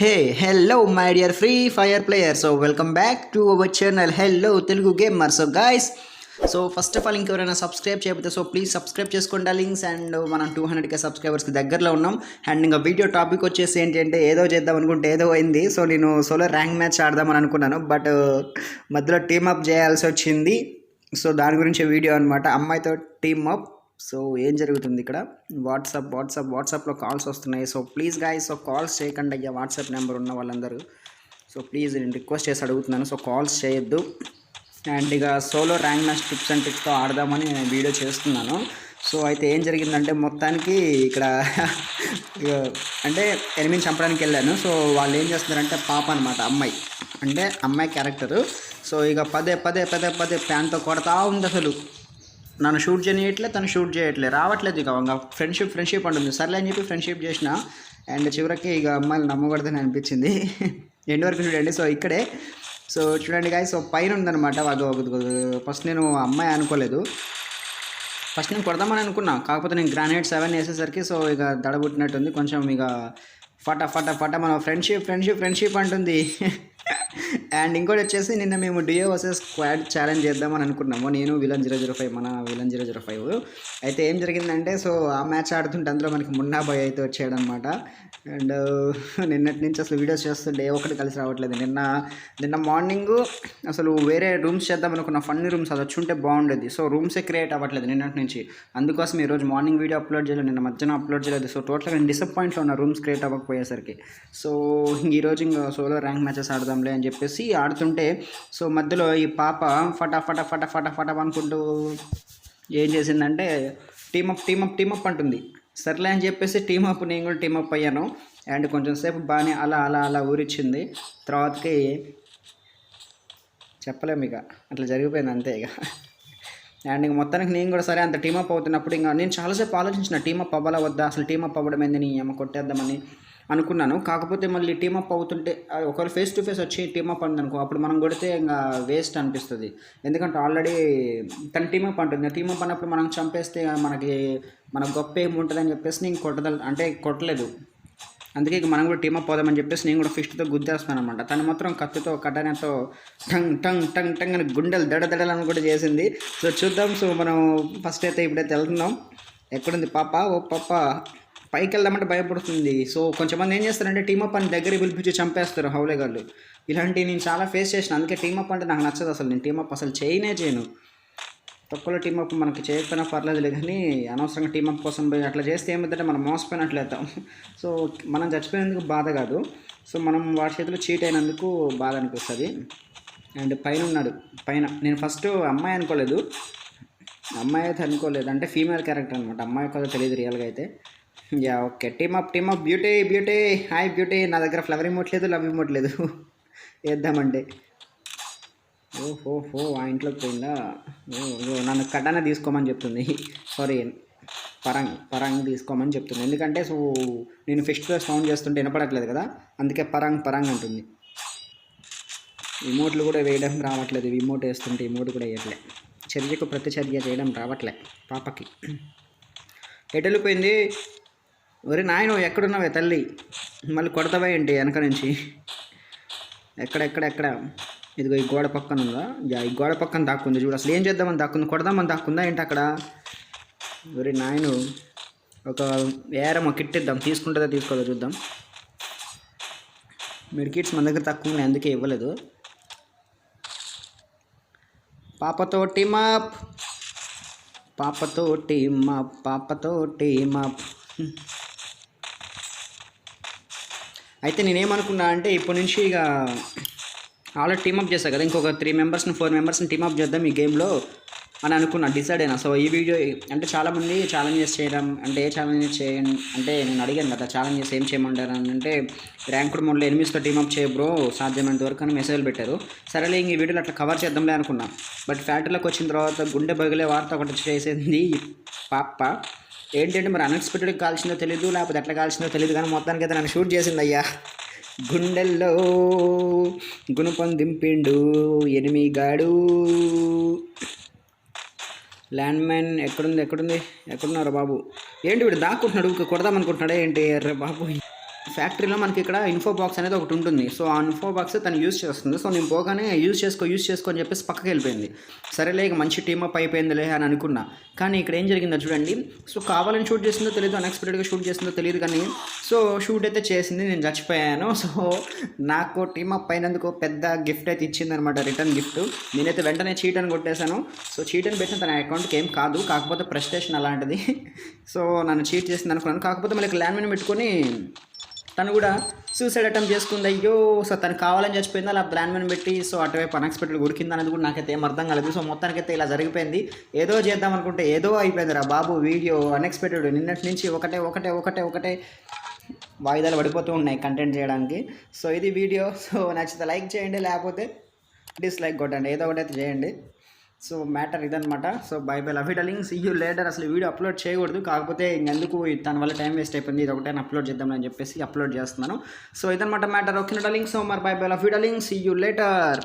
Hey hello my dear free fire player so welcome back to our channel hello Telugu gamer so guys so first of all ఇంకెవరైనా subscribe చేయకపోతే so please subscribe చేసుకోండి links. And మనం two హండ్రెడ్కే సబ్స్క్రైబర్స్కి దగ్గరలో ఉన్నాం. And ఇంకా video topic వచ్చేసి ఏంటి అంటే ఏదో చేద్దాం అనుకుంటే ఏదో అయింది. సో నేను సోలో ర్యాంక్ మ్యాచ్ ఆడదామని అనుకున్నాను. బట్ మధ్యలో టీమప్ అప్ చేయాల్సి వచ్చింది. సో దాని గురించి వీడియో అనమాట అమ్మాయితో టీమ్ అప్ సో ఏం జరుగుతుంది ఇక్కడ? వాట్సాప్ వాట్సాప్ వాట్సాప్లో కాల్స్ వస్తున్నాయి. So please guys so calls చేయకండి అయ్యా. వాట్సాప్ నెంబర్ ఉన్న వాళ్ళందరూ. సో ప్లీజ్ నేను రిక్వెస్ట్ చేసి అడుగుతున్నాను. సో కాల్స్ చేయొద్దు. అండ్ ఇక solo rank match tips and టిప్స్తో ఆడదామని నేను వీడియో చేస్తున్నాను. సో అయితే ఏం జరిగిందంటే మొత్తానికి ఇక్కడ ఇక అంటే ఎనిమిది చంపడానికి వెళ్ళాను. సో వాళ్ళు ఏం చేస్తున్నారంటే పాప అనమాట అమ్మాయి. అంటే అమ్మాయి క్యారెక్టరు. సో ఇక పదే పదే పదే పదే ప్యాన్తో కొడతా ఉంది అసలు. నన్ను షూట్ చేయట్లే తను షూట్ చేయట్లే. రావట్లేదు ఇక ఇంకా ఫ్రెండ్షిప్ ఫ్రెండ్షిప్ అంటుంది. సర్లే అని చెప్పి ఫ్రెండ్షిప్ చేసిన. అండ్ చివరికి ఇక అమ్మాయిలు నమ్మకూడదని అనిపించింది. ఎండ్ వరకు చూడండి. సో ఇక్కడే. సో చూడండి గాయ సో పైన ఉందన్నమాట ఫస్ట్ నేను అమ్మాయి అనుకోలేదు. ఫస్ట్ నేను కొడదామని అనుకున్నా. కాకపోతే నేను గ్రానైట్ సెవెన్ వేసేసరికి సో ఇక దడబుట్టినట్టుంది. కొంచెం ఇక ఫట ఫట ఫట మన ఫ్రెండ్షిప్ ఫ్రెండ్షిప్ ఫ్రెండ్షిప్ అంటుంది. అండ్ ఇంకోటి వచ్చేసి నిన్న మేము డియో వర్సెస్ స్క్వాడ్ ఛాలెంజ్ చేద్దామని అనుకున్నాము. నేను విలన్ జీరో జీరో ఫైవ్ మన విలన్ జీరో జీరో ఫైవ్. అయితే ఏం జరిగిందంటే సో ఆ మ్యాచ్ ఆడుతుంటే అందులో మనకి మున్నా బాయ్ అయితే వచ్చాడనమాట అండ్ నిన్నటి నుంచి అసలు వీడియోస్ చేస్తుంటే ఏ ఒక్కటి కలిసి రావట్లేదు. నిన్న నిన్న మార్నింగ్ అసలు వేరే రూమ్స్ చేద్దాం అనుకున్న ఫన్నీ రూమ్స్ అది వచ్చుంటే ఉంటే బాగుండేది. సో రూమ్సే క్రియేట్ అవ్వట్లేదు నిన్నటి నుంచి. అందుకోసం ఈరోజు మార్నింగ్ వీడియో అప్లోడ్ చేయలేదు నిన్న మధ్యాహ్నం అప్లోడ్ చేయలేదు. సో టోటల్గా నేను డిసప్పాయింట్లో ఉన్న రూమ్స్ క్రియేట్ అవ్వకపోయేసరికి. సో ఈరోజు ఇంకా సోలో ర్యాంక్ మ్యాచెస్ ఆడదాంలే అని చెప్పి చెప్పేసి ఆడుతుంటే సో మధ్యలో ఈ పాప ఫటా ఫటాఫట ఫటాఫ్ అనుకుంటూ ఏం చేసిందంటే టీమప్ టీమప్ టీమప్ అంటుంది. సర్లే అని చెప్పేసి టీమప్ నేను కూడా టీమప్ అయ్యాను. అండ్ కొంచెం సేపు బాగానే అలా అలా అలా ఊరిచ్చింది. తర్వాతకి చెప్పలేము ఇక. అట్లా జరిగిపోయింది అంతే ఇక. అండ్ ఇంక మొత్తానికి నేను కూడా సరే అంత టీమప్ అవుతున్నప్పుడు ఇంకా నేను చాలాసేపు ఆలోచించిన టీమప్ అవ్వాలా వద్దా? అసలు టీమప్ అవ్వడం ఏంది? నీ ఏమో కొట్టేద్దామని. అనుకున్నాను. కాకపోతే మళ్ళీ టీమప్ అవుతుంటే అది ఒకవేళ ఫేస్ టు ఫేస్ వచ్చి టీమప్ అంది అనుకో అప్పుడు మనం కొడితే ఇంకా వేస్ట్ అనిపిస్తుంది. ఎందుకంటే ఆల్రెడీ తన టీమప్ అంటుంది. టీమప్ అన్నప్పుడు మనం చంపేస్తే మనకి మన గొప్ప ఏముంటుందని చెప్పేసి నేను కొట్టదల అంటే కొట్టలేదు. అందుకే ఇక మనం కూడా టీమప్ పోదామని చెప్పేసి నేను కూడా ఫిస్ట్తో గుద్దేస్తాను అనమాట తను మాత్రం కత్తితో కటానతో టంగ్ టంగ్ టంగ్ టంగ్ అని గుండెలు దడదడలని కూడా చేసింది. సో చూద్దాం. సో మనం ఫస్ట్ అయితే ఇప్పుడైతే వెళ్తున్నాం. ఎక్కడుంది పాప? ఓ పాప. పైకి వెళ్దామంటే భయపడుతుంది. సో కొంచెంమంది ఏం చేస్తారంటే టీమప్ అని దగ్గర పిలిపించి చంపేస్తారు హౌలే గారు ఇలాంటివి నేను చాలా ఫేస్ చేసిన. అందుకే టీమప్ అంటే నాకు నచ్చదు అసలు. నేను టీమప్ అసలు చేయనే చేయను. తక్కువలో టీమప్ మనకి చేయకపోయినా పర్లేదులే కానీ అనవసరంగా టీమప్ కోసం పోయి అట్లా చేస్తే ఏమిటంటే మనం మోసపోయినట్లు సో మనం చచ్చిపోయినందుకు బాధ కాదు. సో మనం వాడి చేతిలో చీట్ అయినందుకు బాధ అనిపిస్తుంది. అండ్ పైన ఉన్నాడు. పైన. నేను ఫస్ట్ అమ్మాయి అనుకోలేదు. అమ్మాయి అయితే అనుకోలేదు. అంటే ఫీమేల్ క్యారెక్టర్ అనమాట అమ్మాయి కదా తెలియదు రియల్గా అయితే. Yeah okay. Team up team up beauty beauty hi beauty నా దగ్గర ఫ్లవర్ ఇమోట్ లేదు లవ్ ఇమోట్ లేదు. వేద్దామంటే ఓహో హో ఆ ఇంట్లోకి పోయిందా? ఓ ఓ, నన్ను కటాన తీసుకోమని చెప్తుంది. సారీ పరంగ్ పరంగ్ తీసుకోమని చెప్తుంది. ఎందుకంటే సో నేను ఫెస్టివల్ సౌండ్ చేస్తుంటే వినపడట్లేదు కదా? అందుకే పరంగ్ పరంగ్ అంటుంది. ఇమోట్లు కూడా వేయడం రావట్లేదు. ఇమోట్ వేస్తుంటే ఇమోట్ కూడా వేయట్లే. చర్యకు ప్రతిచర్య చేయడం రావట్లే. పాపకి. ఎటు వెళ్ళిపోయింది ఒరే నాయన ఎక్కడున్నావే తల్లి? మళ్ళీ కొడతావా ఏంటి వెనక నుంచి? ఎక్కడెక్కడెక్కడ ఎక్కడ ఇదిగో ఈ గోడ పక్కన ఉందా? యా ఈ గోడ పక్కన దాక్కుంది చూడు. అసలు ఏం చేద్దామని దాక్కుంది? కొడదామని దాక్కుందా ఏంటి అక్కడ? ఒరే నాయను ఒక వేరమ్మ కిట్ ఇద్దాం తీసుకుంటుందా తీసుకోదా చూద్దాం. మెడికిట్స్ మన దగ్గర తక్కువ ఉన్నాయి అందుకే ఇవ్వలేదు. పాపతో టీమప్ పాపతో టీమప్ పాపతో టీమప్ అయితే నేనేమనుకున్నా అంటే ఇప్పటి నుంచి ఇక ఆల్రెడీ టీమప్ చేశా కదా ఇంకొక త్రీ మెంబర్స్ని ఫోర్ మెంబర్స్ని టీమప్ చేద్దాం ఈ గేమ్లో అని అనుకున్నా డిసైడ్ అయినా. సో ఈ వీడియో అంటే చాలామంది ఛాలెంజెస్ చేయడం అంటే ఏ ఛాలెంజెస్ చేయండి అంటే నేను అడిగాను కదా ఛాలెంజెస్ ఏం చేయమంటారు? అని అంటే ర్యాంకుడ్ మోడ్లో ఎనిమిదితో టీమప్ చేయ బ్రో సాధ్యమైనంత వరకు అని మెసేజ్లు పెట్టారు. సరేలే ఇంక ఈ వీడియోలో అట్లా కవర్ చేద్దాంలే అనుకున్నా. బట్ ఫ్యాక్టరీలోకి వచ్చిన తర్వాత గుండె బగిలే వార్త ఒకటి చేసింది పాప. ఏంటంటే మరి అన్ఎక్స్పెక్టెడ్గా కాల్చిందో తెలియదు లేకపోతే ఎట్లా కాల్చిందో తెలియదు కానీ మొత్తానికి అయితే నన్ను షూట్ చేసింది అయ్యా. గుండెల్లో గుణపం దింపిండు ఎనిమిగాడు ల్యాండ్ మైన్ ఎక్కడుంది ఎక్కడుంది ఎక్కడున్నారా బాబు? ఏంటి వీడు దాక్కుంటున్నాడు ఊరికే కొడదామనుకుంటున్నాడా ఏంటి? అర్రే బాబు ఫ్యాక్టరీలో మనకి ఇక్కడ ఇన్ఫో బాక్స్ అనేది ఒకటి ఉంటుంది. సో ఆ ఇన్ఫో బాక్స్ తను యూజ్ చేస్తుంది. సో నేను పోగానే యూజ్ చేసుకో యూజ్ చేసుకో అని చెప్పేసి పక్కకి వెళ్ళిపోయింది. సరేలే ఇక మంచి టీమ్ అప్ అయిపోయిందిలే అని అనుకున్నా. కానీ ఇక్కడ ఏం జరిగిందో చూడండి. సో కావాలని షూట్ చేసిందో తెలియదు అన్ఎక్స్పెక్టెడ్గా షూట్ చేసిందో తెలియదు కానీ సో షూట్ అయితే చేసింది నేను చచ్చిపోయాను. సో నాకు టీమ్ అప్ అయినందుకు పెద్ద గిఫ్ట్ అయితే ఇచ్చిందనమాట రిటర్న్ గిఫ్ట్ నేనైతే వెంటనే చీట్ అని కొట్టేశాను. సో చీట్ అని పెట్టిన తన అకౌంట్కి ఏం కాదు కాకపోతే ప్రెస్టేషన్ అలాంటిది. సో నన్ను చీట్ చేసింది అనుకున్నాను. కాకపోతే మళ్ళీ ల్యాండ్ మీద పెట్టుకొని తను కూడా సూసైడ్ అటెంప్ట్ చేసుకుంది. అయ్యో సో తను కావాలని చచ్చిపోయింది. అలా ప్లాన్ మీద పెట్టి సో అటువైపు అన్ఎక్స్పెక్టెడ్ ఉడికింది అనేది కూడా నాకైతే ఏం అర్థం కాలేదు. సో మొత్తానికైతే ఇలా జరిగిపోయింది. ఏదో చేద్దాం అనుకుంటే ఏదో అయిపోయింది రా బాబు వీడియో అన్ఎక్స్పెక్టెడ్ నిన్నటి నుంచి ఒకటే ఒకటే ఒకటే ఒకటే వాయిదాలు పడిపోతూ ఉన్నాయి కంటెంట్ చేయడానికి. సో ఇది వీడియో. సో నచ్చితే లైక్ చేయండి లేకపోతే డిస్లైక్ కొట్టండి. ఏదో ఒకటి అయితే చేయండి. సో మ్యాటర్ ఇదనమాట so bye bye love it links you later అసలు వీడియో అప్లోడ్ చేయకూడదు. కాకపోతే ఇంకెందుకు? దాని వల్ల టైం వేస్ట్ అయిపోయింది. ఇది ఒకటే అప్లోడ్ చేద్దామని చెప్పేసి అప్లోడ్ చేస్తున్నాను. సో ఇదనమాట మ్యాటర్. ఓకే లింక్స్ సో మరి bye bye love it links you later